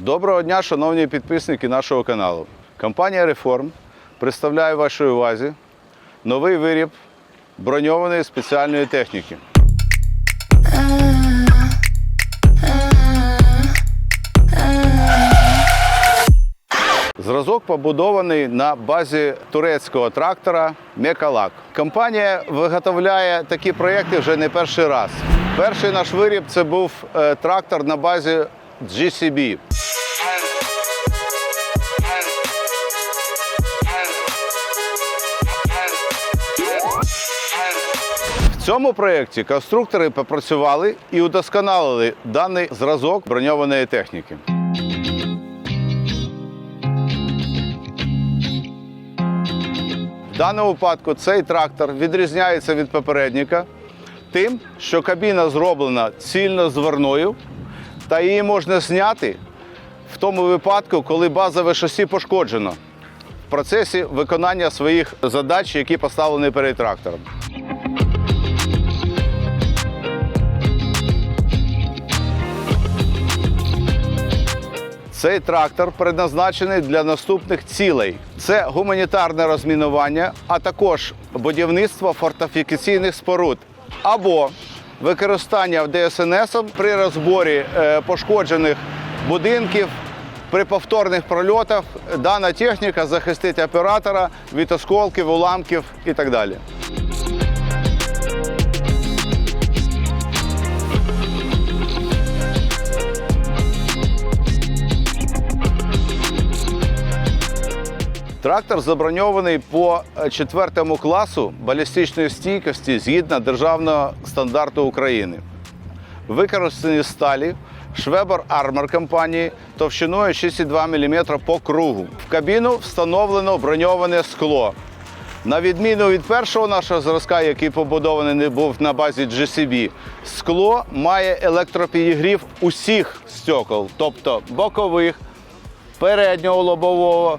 Доброго дня, шановні підписники нашого каналу. Компанія Реформ представляє вашій увазі новий виріб броньованої спеціальної техніки. Зразок побудований на базі турецького трактора Мекалак. Компанія виготовляє такі проєкти вже не перший раз. Перший наш виріб це був е, трактор на базі GCB. Цьому проєкті конструктори попрацювали і удосконалили даний зразок броньованої техніки. В даному випадку цей трактор відрізняється від попередника тим, що кабіна зроблена цільно зверною, та її можна зняти в тому випадку, коли базове шасі пошкоджено в процесі виконання своїх задач, які поставлені перед трактором. Цей трактор предназначений для наступних цілей: це гуманітарне розмінування, а також будівництво фортифікаційних споруд або використання в ДСНС при розборі е, пошкоджених будинків. При повторних прольотах дана техніка захистить оператора від осколків, уламків і так далі. Трактор заброньований по е, четвертому класу балістичної стійкості згідно державного стандарту України. Використані сталі Швебер Армор компанії товщиною 6,2 мм по кругу. В кабіну встановлено броньоване скло. На відміну від першого нашого зразка, який побудований не був на базі GCB, скло має електропідігрів усіх стекол, тобто бокових, переднього лобового,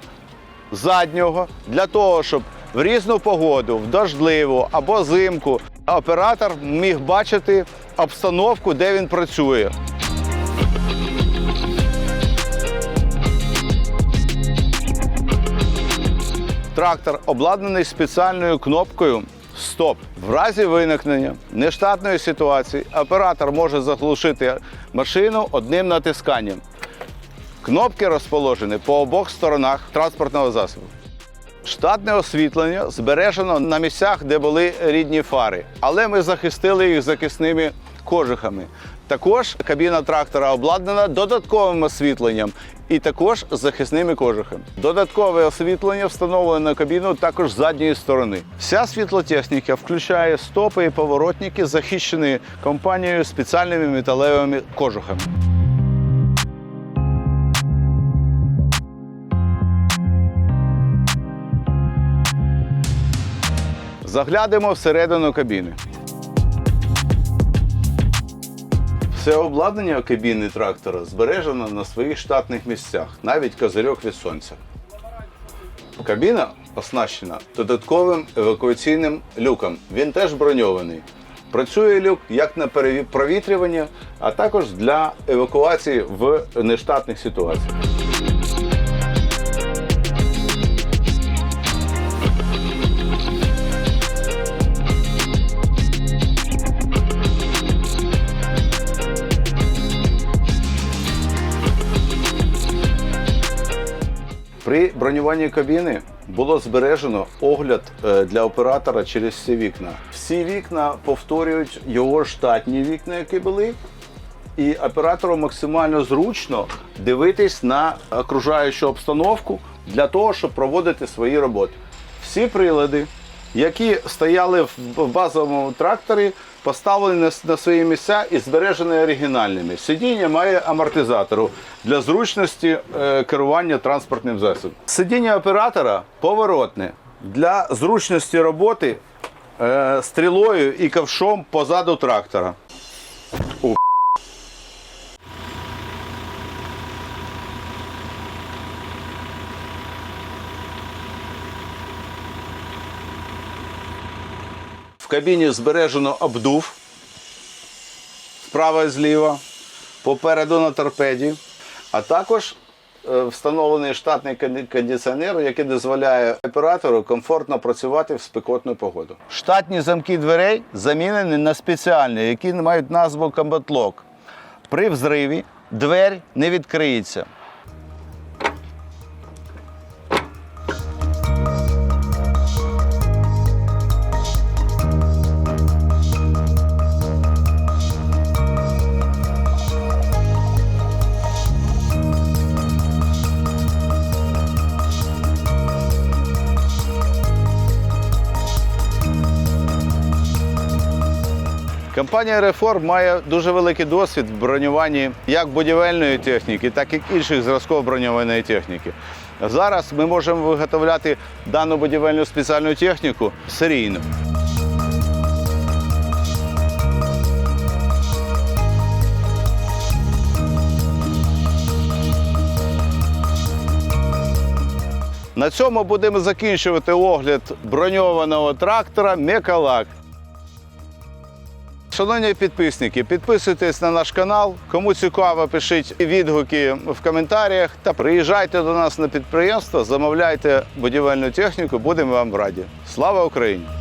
заднього, для того, щоб в різну погоду, в дождливу або зимку, оператор міг бачити обстановку, де він працює. Трактор обладнаний спеціальною кнопкою Стоп. В разі виникнення нештатної ситуації оператор може заглушити машину одним натисканням. Кнопки розположені по обох сторонах транспортного засобу. Штатне освітлення збережено на місцях, де були рідні фари, але ми захистили їх захисними кожухами. Також кабіна трактора обладнана додатковим освітленням і також захисними кожухами. Додаткове освітлення встановлено на кабіну також з задньої сторони. Вся світлотехніка включає стопи і поворотники, захищені компанією спеціальними металевими кожухами. Заглянемо всередину кабіни. Все обладнання кабіни трактора збережено на своїх штатних місцях, навіть козирьок від сонця. Кабіна оснащена додатковим евакуаційним люком. Він теж броньований. Працює люк як на провітрювання, а також для евакуації в нештатних ситуаціях. Бронюванні кабіни було збережено огляд е, для оператора через всі вікна. Всі вікна повторюють його штатні вікна, які були. І оператору максимально зручно дивитись на окружаючу обстановку для того, щоб проводити свої роботи. Всі прилади, які стояли в базовому тракторі, поставлені на, свої місця і збережені оригінальними. Сидіння має амортизатору для зручності е, керування транспортним засобом. Сидіння оператора поворотне для зручності роботи е, стрілою і ковшом позаду трактора. Кабіні збережено обдув справа і зліва, попереду на торпеді. а також е, встановлений штатний кондиціонер, який дозволяє оператору комфортно працювати в спекотну погоду. Штатні замки дверей замінені на спеціальні, які мають назву Lock. При взриві двері не відкриється. Компанія Реформ має дуже великий досвід в бронюванні як будівельної техніки, так і інших зразків броньованої техніки. Зараз ми можемо виготовляти дану будівельну спеціальну техніку серійно. На цьому будемо закінчувати огляд броньованого трактора Мекалак. Шановні підписники, підписуйтесь на наш канал. Кому цікаво, пишіть відгуки в коментарях та приїжджайте до нас на підприємство, замовляйте будівельну техніку, будемо вам раді. Слава Україні!